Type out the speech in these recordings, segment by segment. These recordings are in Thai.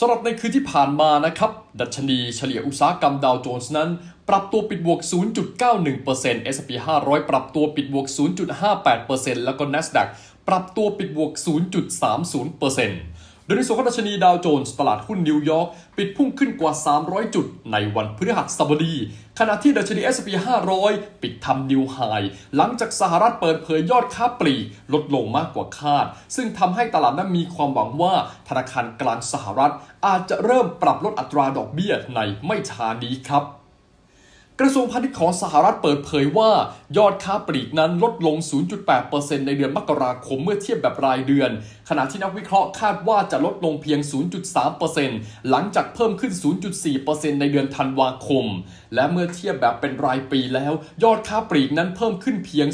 สำหรับในคืนที่ผ่านมานะครับ ดัชนีเฉลี่ยอุตสาหกรรมดาวโจนส์นั้น ปรับตัวปิดบวก 0.91% S&P 500 ปรับตัวปิดบวก 0.58%แล้วก็ NASDAQ ปรับตัวปิดบวก 0.30% โดยในส่วนของดัชนีดาวโจนส์ตลาดหุ้นนิวยอร์กปิดพุ่งขึ้นกว่า 300 จุด ในวันพฤหัสบดี ขณะที่ดัชนี S&P 500 ปิดทำนิวไฮหลังจากสหรัฐเปิดเผยยอดค้าปลีกลดลงมากกว่าคาด ซึ่งทำให้ตลาดนั้นมีความหวังว่าธนาคารกลางสหรัฐ อาจจะเริ่มปรับลดอัตราดอกเบี้ยในไม่ช้านี้ครับ กระทรวงพาณิชย์ของสหรัฐเปิดเผยว่ายอดค้าปลีกนั้นลดลง 0.8%ในเดือนมกราคมเมื่อเทียบแบบรายเดือน ขณะที่นักวิเคราะห์คาดว่าจะลดลงเพียง 0.3%หลังจากเพิ่มขึ้น 0.4%ในเดือนธันวาคม และเมื่อเทียบแบบเป็นรายปีแล้ว ยอดค้าปลีกนั้นเพิ่มขึ้นเพียง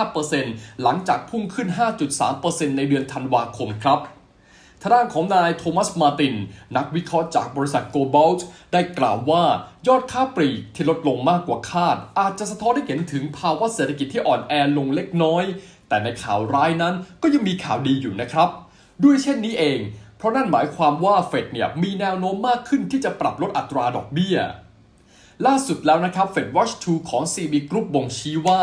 0.65%หลังจากพุ่งขึ้น 5.3%ในเดือนธันวาคมครับ ทางด้านของนายโทมัสมาติน นักวิเคราะห์จากบริษัทโกลบอลต์ได้กล่าวว่ายอดค้าปลีกที่ลดลงมากกว่าคาด อาจจะสะท้อนให้เห็นถึงภาวะเศรษฐกิจที่อ่อนแอลงเล็กน้อย แต่ในข่าวร้ายนั้นก็ยังมีข่าวดีอยู่นะครับ ด้วยเช่นนี้เอง เพราะนั่นหมายความว่าเฟดเนี่ยมีแนวโน้มมากขึ้นที่จะปรับลดอัตราดอกเบี้ย ล่าสุดแล้วนะครับ Fed Watch 2 ของ CB Group บ่งชี้ว่า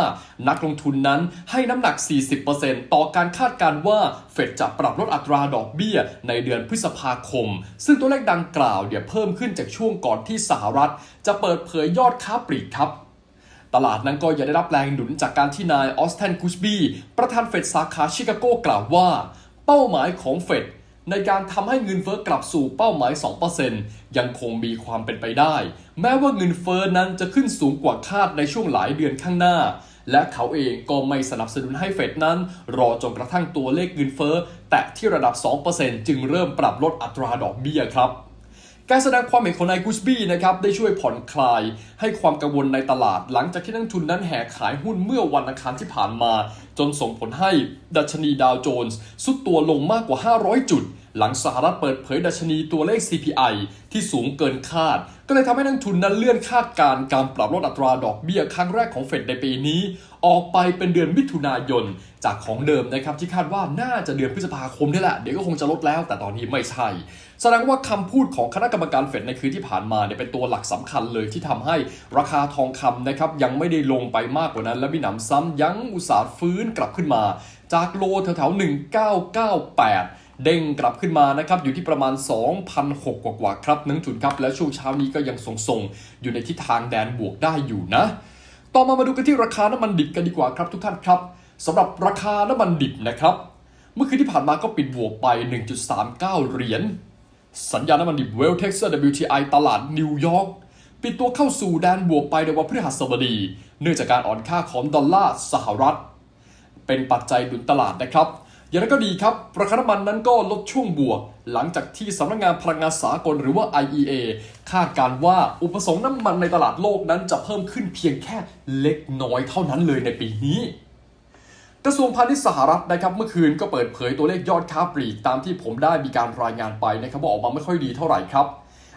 นักลงทุนนั้นให้น้ำหนัก 40%ต่อการคาดการณ์ว่า เฟดจะปรับลดอัตราดอกเบี้ยในเดือนพฤษภาคม ซึ่งตัวเลขดังกล่าวเนี่ยวเพิ่มขึ้นจากช่วงก่อนที่สหรัฐ จะเปิดเผยยอดค้าปลีกครับตลาดนั้นก็ยังได้รับแรงหนุนจากการที่นายออสเทนกุชบีประธานเฟดสาขาชิคาโกกล่าวว่า เป้าหมายของเฟด ในการทำให้เงินเฟ้อกลับสู่เป้าหมาย 2%ยังคงมีความเป็นไปได้ แม้ว่าเงินเฟ้อนั้นจะขึ้นสูงกว่าคาดในช่วงหลายเดือนข้างหน้า และเขาเองก็ไม่สนับสนุนให้เฟดนั้น รอจนกระทั่งตัวเลขเงินเฟ้อแตะที่ระดับ 2%จึงเริ่มปรับลดอัตราดอกเบี้ยครับ การแสดงความเห็นของนายกุชบี้นะครับได้ช่วยผ่อนคลายให้ความกังวลในตลาด หลังจากที่นักทุนนั้นแห่ขายหุ้นเมื่อวันอังคารที่ผ่านมา จนส่งผลให้ดัชนีดาวโจนส์สุดตัวลงมากกว่า 500 จุด หลังสหรัฐเปิดเผยดัชนีตัวเลข CPI ที่สูงเกินคาด ก็เลยทำให้นักทุนนั้นเลื่อนคาดการณ์การปรับลดอัตราดอกเบี้ยครั้งแรกของเฟดในปีนี้ ออกไปเป็นเดือนมิถุนายน จากของเดิมนะครับที่คาดว่าน่าจะเดือนพฤษภาคมนี่แหละเดี๋ยวก็คงจะลดแล้ว แต่ตอนนี้ไม่ใช่ แสดงว่าคำพูดของคณะกรรมการเฟดในคืนที่ผ่านมาเนี่ยเป็นตัวหลักสำคัญเลยที่ทำให้ราคาทองคำนะครับยังไม่ได้ลงไปมากกว่านั้น และมีหนำซ้ำยังอุตสาห์ฟื้นกลับขึ้นมา จากโลแถวๆ1998เด้งกลับขึ้นมานะครับอยู่ที่ประมาณ 2,006กว่าๆครับนังจุนครับ และช่วงเช้านี้ก็ยังทรงๆ อยู่ในทิศทางแดนบวกได้อยู่นะ ต่อมามาดูกันที่ราคาน้ำมันดิบกันดีกว่าครับทุกท่านครับสำหรับราคาน้ำมันดิบนะครับ เมื่อคืนที่ผ่านมาก็ปิดบวกไป 1.39 เหรียญสัญญาณน้ำมันดิบเวลเท็กซัส WTI ตลาดนิวยอร์กปิดตัวเข้าสู่แดนบวกไปในวันพฤหัสบดี เนื่องจากการอ่อนค่าของดอลลาร์สหรัฐ เป็นปัจจัยหนุนตลาดนะครับ อย่างไรก็ดีครับ ราคาน้ำมันนั้นก็ลดช่วงบวก หลังจากที่สำนักงานพลังงานสากลหรือว่า IEA คาดการว่าอุปสงค์น้ำมันในตลาดโลกนั้นจะเพิ่มขึ้นเพียงแค่เล็กน้อยเท่านั้นเลยในปีนี้กระทรวงพาณิชย์สหรัฐนะครับเมื่อคืนก็เปิดเผยตัวเลขยอดค้าปลีกตามที่ผมได้มีการรายงานไปนะครับว่าออกมาไม่ค่อยดีเท่าไหร่ครับ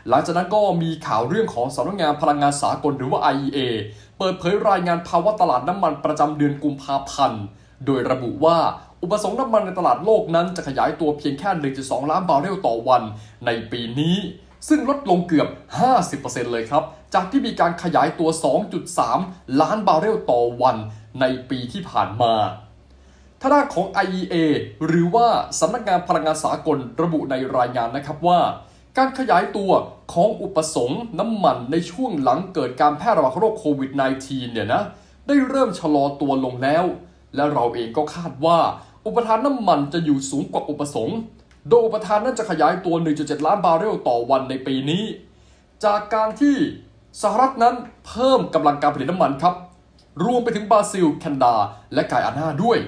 หลังจากนั้นก็มีข่าวเรื่องของสำนักงานพลังงานสากลหรือว่า IEA เปิดเผยรายงานภาวะตลาดน้ำมันประจำเดือนกุมภาพันธ์ โดยระบุว่า อุปสงค์น้ำมันในตลาดโลกนั้นจะขยายตัวเพียงแค่ 1.2 ล้านบาร์เรลต่อวันในปีนี้ ซึ่งลดลงเกือบ 50%เลยครับ จากที่มีการขยายตัว 2.3 ล้านบาร์เรลต่อวันในปีที่ผ่านมาทางด้านของ IEA หรือว่าสำนักงานพลังงานสากลระบุในรายงานนะครับว่า การขยายตัวของอุปสงค์น้ำมันในช่วงหลังเกิดการแพร่ระบาดของโรคโควิด -19 เนี่ยนะ ได้เริ่มชะลอตัวลงแล้ว และเราเองก็คาดว่า อุปทานน้ำมันจะอยู่สูงกว่าอุปสงค์โดยอุปทานนั้นจะขยายตัว 1.7 ล้านบาร์เรลต่อวันในปีนี้ จากการที่สหรัฐนั้นเพิ่มกำลังการผลิตน้ำมันครับ รวมไปถึงบราซิล แคนดา และไกอานาด้วย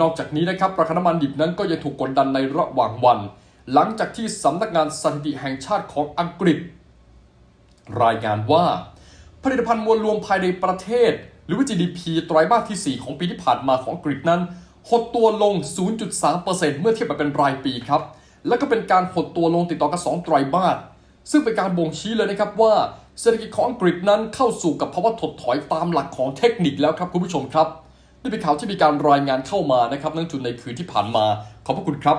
นอกจากนี้นะครับราคาน้ำมันดิบนั้นก็ยังถูกกดดันในระหว่างวัน หลังจากที่สำนักงานสถิติแห่งชาติของอังกฤษ รายงานว่า ผลิตภัณฑ์มวลรวมภายในประเทศ หรือว่า GDP ไตรมาสที่ 4 ของปีที่ผ่านมาของอังกฤษนั้น หดตัวลง 0.3%เมื่อเทียบกับเป็นรายปีครับ และก็เป็นการหดตัวลงติดต่อกัน2ไตรมาส ซึ่งเป็นการบ่งชี้เลยนะครับว่าเศรษฐกิจของอังกฤษนั้นเข้าสู่กับภาวะถดถอยตามหลักของเทคนิคแล้วครับคุณผู้ชมครับ นี่เป็นข่าวที่มีการรายงานเข้ามานะครับนั่งจุดในคืนที่ผ่านมา ขอบพระคุณครับ